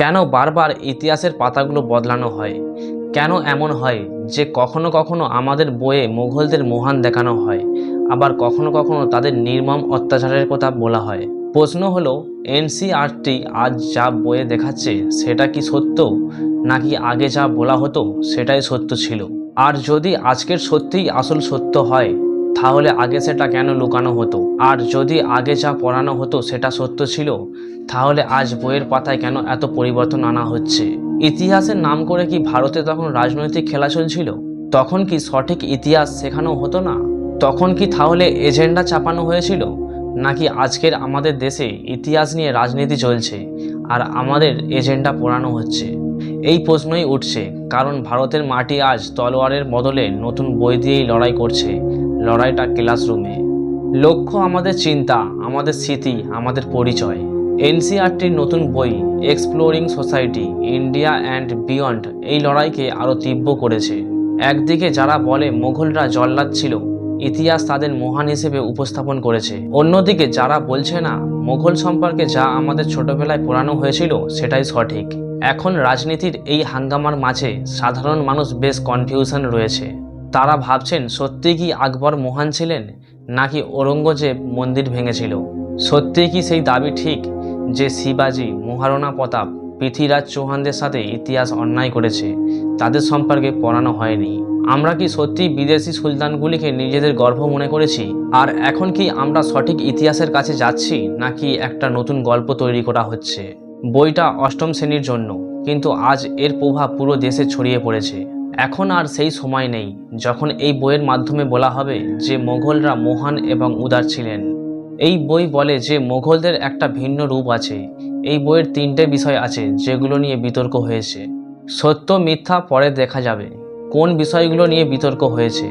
কেন বারবার ইতিহাসের পাতাগুলো বদলানো হয়? কেন এমন হয় যে কখনো কখনো আমাদের বইয়ে মুঘলদের মহান দেখানো হয়, আবার কখনো কখনো তাদের নির্মম অত্যাচারের কথা বলা হয়? প্রশ্ন হলো এনসিআরটি আজ যা বইয়ে দেখাচ্ছে সেটা কি সত্য? নাকি আগে যা বলা হতো সেটাই সত্য ছিল? আর যদি আজকের সত্যিই আসল সত্য হয়, তাহলে আগে সেটা কেন লুকানো হতো? আর যদি আগে যা পড়ানো হতো সেটা সত্য ছিল, তাহলে আজ বইয়ের পাতায় কেন এত পরিবর্তন আনা হচ্ছে? ইতিহাসের নাম করে কি ভারতে তখন রাজনৈতিক খেলা চলছিল? তখন কি সঠিক ইতিহাস শেখানো হতো না? তখন কি তাহলে এজেন্ডা চাপানো হয়েছিল? নাকি আজকের আমাদের দেশে ইতিহাস নিয়ে রাজনীতি চলছে আর আমাদের এজেন্ডা পড়ানো হচ্ছে? এই প্রশ্নই উঠছে, কারণ ভারতের মাটি আজ তলোয়ারের বদলে নতুন বই দিয়েই লড়াই করছে, লড়াইটা ক্লাসরুমে। লক্ষ্য আমাদের চিন্তা, আমাদের স্মৃতি, আমাদের পরিচয়। এনসিআরটির নতুন বই exploring society India and beyond এই লড়াইকে আরও তীব্র করেছে। একদিকে যারা বলে মোঘলরা জল্লাদ ছিল ইতিহাস তাদের মহান হিসেবে উপস্থাপন করেছে। অন্যদিকে যারা বলছে না, মোঘল সম্পর্কে যা আমাদের ছোটবেলায় পড়ানো হয়েছিল, সেটাই সঠিক। এখন রাজনীতির এই হাঙ্গামার মাঝে সাধারণ মানুষ বেশ কনফিউশন রয়েছে। তারা ভাবছেন সত্যি কি আকবর মহান ছিলেন? নাকি ঔরঙ্গজেব মন্দির ভেঙেছিল? সত্যি কি সেই দাবি ঠিক যে শিবাজি মহারণা প্রতাপ পৃথ্বীরাজ চৌহানদের সাথে ইতিহাস অন্যায় করেছে? তাদের সম্পর্কে পড়ানো হয়নি। আমরা কি সত্যি বিদেশি সুলতানগুলিকে নিজেদের গর্ব মনে করেছি? আর এখন কি আমরা সঠিক ইতিহাসের কাছে যাচ্ছি, নাকি একটা নতুন গল্প তৈরি করা হচ্ছে? বইটা অষ্টম শ্রেণির জন্য, কিন্তু আজ এর প্রভাব পুরো দেশে ছড়িয়ে পড়েছে। এখন আর সেই সময় নেই যখন এই বইয়ের মাধ্যমে বলা হবে যে মোগলরা মহান এবং উদার ছিলেন। এই বই বলে যে মোগলদের একটা ভিন্ন রূপ আছে। এই বইয়ের তিনটে বিষয় আছে যেগুলো নিয়ে বিতর্ক হয়েছে। সত্য, মিথ্যা পরে দেখা যাবে কোন বিষয়গুলো নিয়ে বিতর্ক হয়েছে।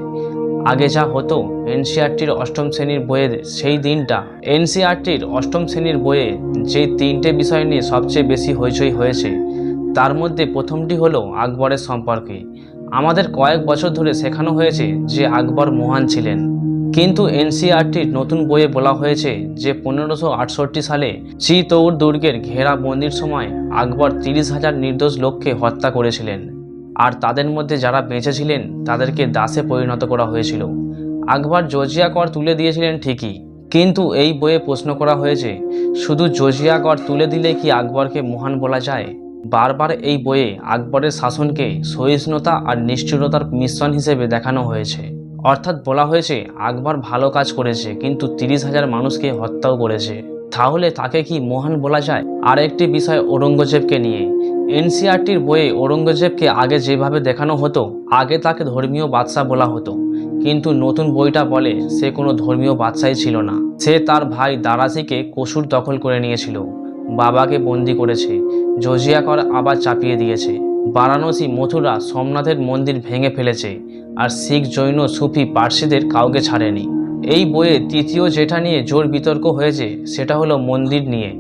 আগে যা হতো এনসিআরটির অষ্টম শ্রেণির বইয়ের সেই দিনটা। এনসিআরটির অষ্টম শ্রেণির বইয়ে যে তিনটে বিষয় নিয়ে সবচেয়ে বেশি হইচই হয়েছে তার মধ্যে প্রথমটি হলো আকবরের সম্পর্কে। আমাদের কয়েক বছর ধরে শেখানো হয়েছে যে আকবর মহান ছিলেন। কিন্তু এনসিআরটির নতুন বইয়ে বলা হয়েছে যে পনেরোশো আটষট্টি সালে চিতৌর দুর্গের ঘেরা বন্দির সময় আকবর তিরিশ হাজার নির্দোষ লোককে হত্যা করেছিলেন। আর তাদের মধ্যে যারা বেঁচে ছিলেন, তাদেরকে দাসে পরিণত করা হয়েছিল। আকবর জজিয়া কর তুলে দিয়েছিলেন ঠিকই। কিন্তু এই বইয়ে প্রশ্ন করা হয়েছে, শুধু জজিয়া কর তুলে দিলে কি আকবরকে মহান বলা যায়? বারবার এই বইয়ে আকবরের শাসনকে সহিষ্ণুতা আর নিষ্ঠুরতার মিশ্রণ হিসেবে দেখানো হয়েছে। অর্থাৎ বলা হয়েছে, আকবর ভালো কাজ করেছে, কিন্তু তিরিশ হাজার মানুষকে হত্যাও করেছে। তাহলে তাকে কি মহান বলা যায়? আর একটি বিষয় ঔরঙ্গজেবকে নিয়ে। এনসিআরটির বইয়ে ঔরঙ্গজেবকে আগে যেভাবে দেখানো হতো, আগে তাকে ধর্মীয় বাদশাহ বলা হতো। কিন্তু নতুন বইটা বলে, সে কোনো ধর্মীয় বাদশাই ছিল না। সে তার ভাই দারাসিকে কসুর দখল করে নিয়েছিল। বাবাকে বন্দি করেছে। জজিয়াকর আবার চাপিয়ে দিয়েছে। বারাণসী মথুরা সোমনাথের মন্দির ভেঙে ফেলেছে আর শিখ জৈন সুফি পার্সিদের কাউকে ছাড়েনি। এই বইয়ে তৃতীয় যেটা নিয়ে জোর বিতর্ক হয়েছে, সেটা হলো মন্দির নিয়ে।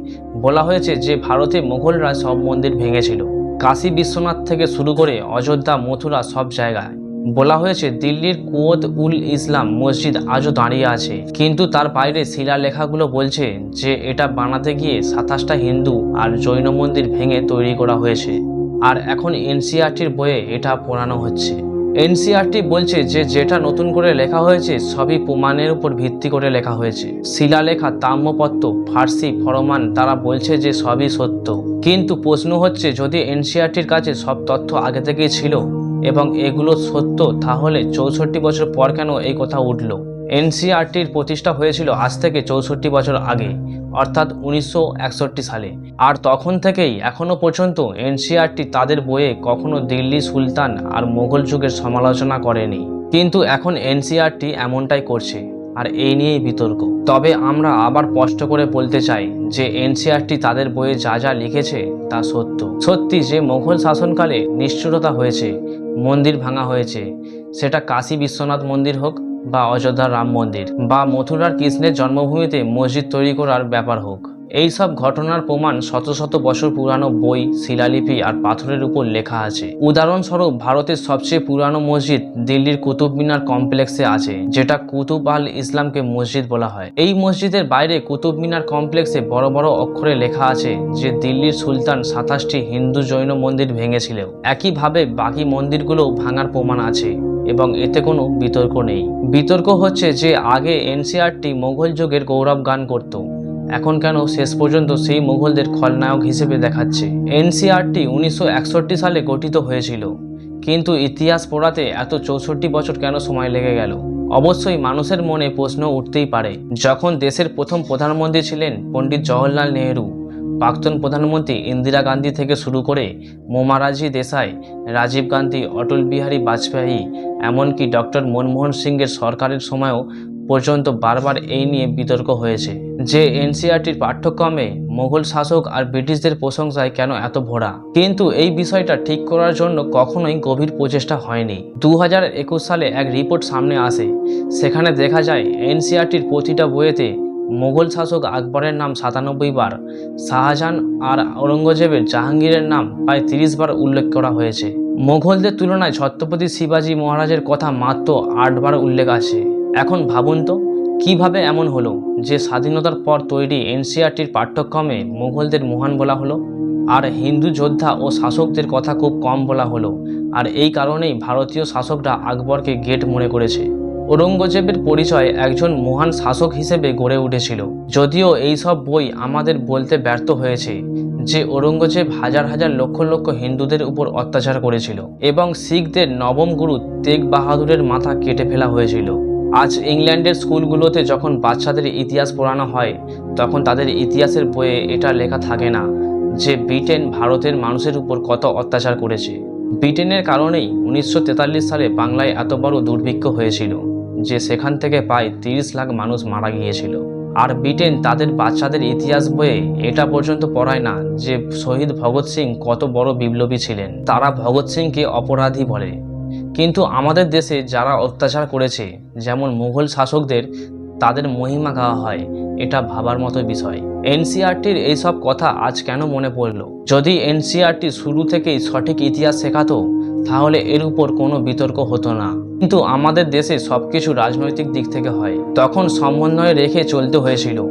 বলা হয়েছে যে ভারতে মোগলরা সব মন্দির ভেঙেছিল। কাশী বিশ্বনাথ থেকে শুরু করে অযোধ্যা মথুরা সব জায়গায়। বলা হয়েছে, দিল্লির কুয়ত উল ইসলাম মসজিদ আজও দাঁড়িয়ে আছে। কিন্তু তার বাইরে শিলালেখাগুলো বলছে যে, এটা বানাতে গিয়ে সাতাশটা হিন্দু আর জৈন মন্দির ভেঙে তৈরি করা হয়েছে। আর এখন এনসিআরটির বইয়ে এটা পড়ানো হচ্ছে। এনসিআরটি বলছে যে, যেটা নতুন করে লেখা হয়েছে, সবই প্রমাণের উপর ভিত্তি করে লেখা হয়েছে। শিলালেখা, তাম্রপত্র, ফার্সি, ফরমান তারা বলছে যে, সবই সত্য। কিন্তু প্রশ্ন হচ্ছে, যদি এনসিআরটির কাছে সব তথ্য আগে থেকেই ছিল এবং এগুলো সত্য, তাহলে চৌষট্টি বছর পর কেন এই কথা উঠল? এনসিআরটির প্রতিষ্ঠা হয়েছিল আজ থেকে চৌষট্টি বছর আগে, অর্থাৎ উনিশশো একষট্টি সালে। আর তখন থেকেই এখনও পর্যন্ত এনসিআরটি তাদের বইয়ে কখনো দিল্লি সুলতান আর মোগল যুগের সমালোচনা করেনি। কিন্তু এখন এনসিআরটি এমনটাই করছে, আর এই নিয়েই বিতর্ক। তবে আমরা আবার স্পষ্ট করে বলতে চাই যে এনসিআরটি তাদের বইয়ে যা যা লিখেছে তা সত্য। সত্যি যে মোঘল শাসনকালে নিষ্ঠুরতা হয়েছে মন্দির ভাঙা হয়েছে। সেটা কাশী বিশ্বনাথ মন্দির হোক বা অযোধ্যার রাম মন্দির বা মথুরার কৃষ্ণের জন্মভূমিতে মসজিদ তৈরি করার ব্যাপার হোক। এই সব ঘটনার প্রমাণ শত শত বছর পুরানো বই, শিলালিপি আর পাথরের উপর লেখা আছে। উদাহরণস্বরূপ, ভারতের সবচেয়ে পুরানো মসজিদ দিল্লির কুতুব মিনার কমপ্লেক্সে আছে, যেটা কুতুব আল ইসলামকে মসজিদ বলা হয়। এই মসজিদের বাইরে কুতুব মিনার কমপ্লেক্সে বড় বড় অক্ষরে লেখা আছে যে দিল্লির সুলতান সাতাশটি হিন্দু জৈন মন্দির ভেঙেছিল একইভাবে বাকি মন্দিরগুলোও ভাঙার প্রমাণ আছে এবং এতে কোনো বিতর্ক নেই। বিতর্ক হচ্ছে যে আগে এনসিআরটি মোঘল যুগের গৌরব গান করত। এখন কেন শেষ পর্যন্ত সেই মুঘলদের খলনায়ক হিসেবে দেখাচ্ছে। এনসিআরটি উনিশশো একষট্টি সালে গঠিত হয়েছিল। কিন্তু ইতিহাস পড়াতে এত চৌষট্টি বছর কেন সময় লেগে গেল? অবশ্যই মানুষের মনে প্রশ্ন উঠতেই পারে, যখন দেশের প্রথম প্রধানমন্ত্রী ছিলেন পণ্ডিত জওহরলাল নেহেরু, প্রাক্তন প্রধানমন্ত্রী ইন্দিরা গান্ধী থেকে শুরু করে মোমারাজি দেশাই, রাজীব গান্ধী, অটল বিহারী বাজপেয়ী, এমনকি ডক্টর মনমোহন সিংয়ের সরকারের সময়ও পর্যন্ত বারবার এই নিয়ে বিতর্ক হয়েছে। যে এনসিআরটির পাঠ্যক্রমে মোগল শাসক আর ব্রিটিশদের প্রশংসায় কেন এত ভরা? কিন্তু এই বিষয়টা ঠিক করার জন্য কখনোই গভীর প্রচেষ্টা হয়নি। দু হাজার একুশ সালে এক রিপোর্ট সামনে আসে। সেখানে দেখা যায় এনসিআরটির প্রতিটা বইয়েতে মোগল শাসক আকবরের নাম সাতানব্বই বার, শাহজাহান আর ঔরঙ্গজেবের জাহাঙ্গীরের নাম প্রায় তিরিশ বার উল্লেখ করা হয়েছে। মোগলদের তুলনায় ছত্রপতি শিবাজী মহারাজের কথা মাত্র আটবার উল্লেখ আছে। এখন ভাবুন তো, কীভাবে এমন হলো যে স্বাধীনতার পর তৈরি এনসিআরটির পাঠ্যক্রমে মুঘলদের মহান বলা হলো? আর হিন্দু যোদ্ধা ও শাসকদের কথা খুব কম বলা হলো। আর এই কারণেই ভারতীয় শাসকরা আকবরকে গেট মনে করেছে। ঔরঙ্গজেবের পরিচয় একজন মহান শাসক হিসেবে গড়ে উঠেছিল। যদিও এই সব বই আমাদের বলতে ব্যর্থ হয়েছে যে ঔরঙ্গজেব হাজার হাজার লক্ষ লক্ষ হিন্দুদের উপর অত্যাচার করেছিল এবং শিখদের নবম গুরু তেগ বাহাদুরের মাথা কেটে ফেলা হয়েছিল। আজ ইংল্যান্ডের স্কুলগুলোতে যখন বাচ্চাদের ইতিহাস পড়ানো হয়, তখন তাদের ইতিহাসের বইয়ে এটা লেখা থাকে না যে ব্রিটেন ভারতের মানুষের উপর কত অত্যাচার করেছে। ব্রিটেনের কারণেই উনিশশো তেতাল্লিশ সালে বাংলায় এত বড় দুর্ভিক্ষ হয়েছিল, যে সেখান থেকে প্রায় তিরিশ লাখ মানুষ মারা গিয়েছিল। আর ব্রিটেন তাদের বাচ্চাদের ইতিহাস বইয়ে এটা পর্যন্ত পড়ায় না যে শহীদ ভগৎ সিং কত বড় বিপ্লবী ছিলেন। তারা ভগৎ সিংকে অপরাধী বলে। কিন্তু আমাদের দেশে যারা অত্যাচার করেছে, যেমন মুঘল শাসকদের, তাদের মহিমা গাওয়া হয়। এটা ভাবার মতো বিষয়। এনসিআরটির এইসব কথা আজ কেন মনে পড়ল? যদি এনসিআরটি শুরু থেকেই সঠিক ইতিহাস শেখাতো, তাহলে এর উপর কোনো বিতর্ক হতো না। কিন্তু আমাদের দেশে সবকিছু রাজনৈতিক দিক থেকে হয়। তখন সমন্বয় রেখে চলতে হয়েছিল।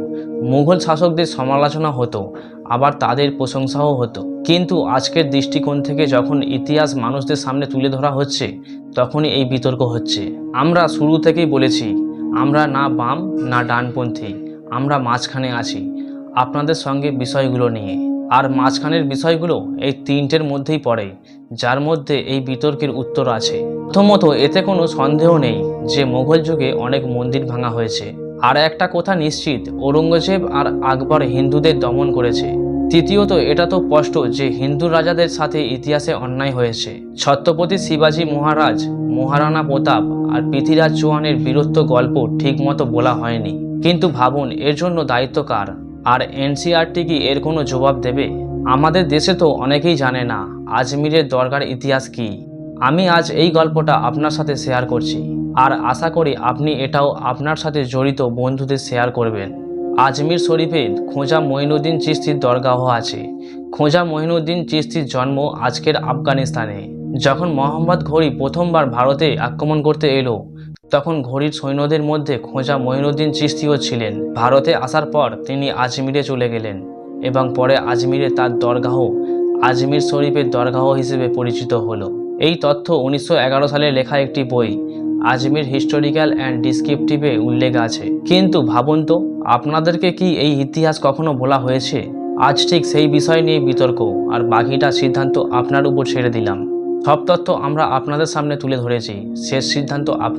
মুঘল শাসকদের সমালোচনা হতো। আবার তাদের প্রশংসাও হতো। কিন্তু আজকের দৃষ্টিকোণ থেকে যখন ইতিহাস মানুষদের সামনে তুলে ধরা হচ্ছে, তখনই এই বিতর্ক হচ্ছে। আমরা শুরু থেকেই বলেছি, আমরা না বাম, না ডানপন্থী, আমরা মাঝখানে আছি। আপনাদের সঙ্গে বিষয়গুলো নিয়ে। আর মাঝখানের বিষয়গুলো এই তিনটের মধ্যেই পড়ে, যার মধ্যে এই বিতর্কের উত্তর আছে। প্রথমত, এতে কোনো সন্দেহ নেই যে মোঘল যুগে অনেক মন্দির ভাঙা হয়েছে। আর একটা কথা নিশ্চিত, ঔরঙ্গজেব আর আকবর হিন্দুদের দমন করেছে। তৃতীয়ত, এটা তো স্পষ্ট যে হিন্দু রাজাদের সাথে ইতিহাসে অন্যায় হয়েছে। ছত্রপতি শিবাজী মহারাজ, মহারানা প্রতাপ আর পৃথিরাজ চৌহানের বীরত্ব গল্প ঠিকমতো বলা হয়নি। কিন্তু ভাবুন, এর জন্য দায়িত্ব কার? আর এনসিআরটি কি এর কোনো জবাব দেবে? আমাদের দেশে তো অনেকেই জানে না, আজমিরের দরকার ইতিহাস কি। আমি আজ এই গল্পটা আপনার সাথে শেয়ার করছি। আর আশা করি আপনি এটাও আপনার সাথে জড়িত বন্ধুদের শেয়ার করবেন। আজমির শরীফে খোঁজা মঈনুদ্দিন চিস্তির দরগাহ আছে। খোঁজা মহিনুদ্দিন চিস্তির জন্ম আজকের আফগানিস্তানে। যখন মোহাম্মদ ঘড়ি প্রথমবার ভারতে আক্রমণ করতে এলো, তখন ঘড়ির সৈন্যদের মধ্যে খোঁজা মঈনুদ্দিন চিস্তিও ছিলেন। ভারতে আসার পর তিনি আজমিরে চলে গেলেন এবং পরে আজমিরে তার দরগাহ, আজমির শরীফের দরগাহ হিসেবে পরিচিত হলো। এই তথ্য উনিশশো এগারো সালে লেখা একটি বই আজমির হিস্টোরিক্যাল অ্যান্ড ডিসক্রিপটিভে উল্লেখ আছে। কিন্তু ভাবুন তো, আপনাদেরকে কি এই ইতিহাস কখনো বলা হয়েছে? আজ ঠিক সেই বিষয় নিয়ে বিতর্ক, আর বাকিটা সিদ্ধান্ত আপনার উপর ছেড়ে দিলাম। সব তথ্য আমরা আপনাদের সামনে তুলে ধরেছি। শেষ সিদ্ধান্ত আপনার।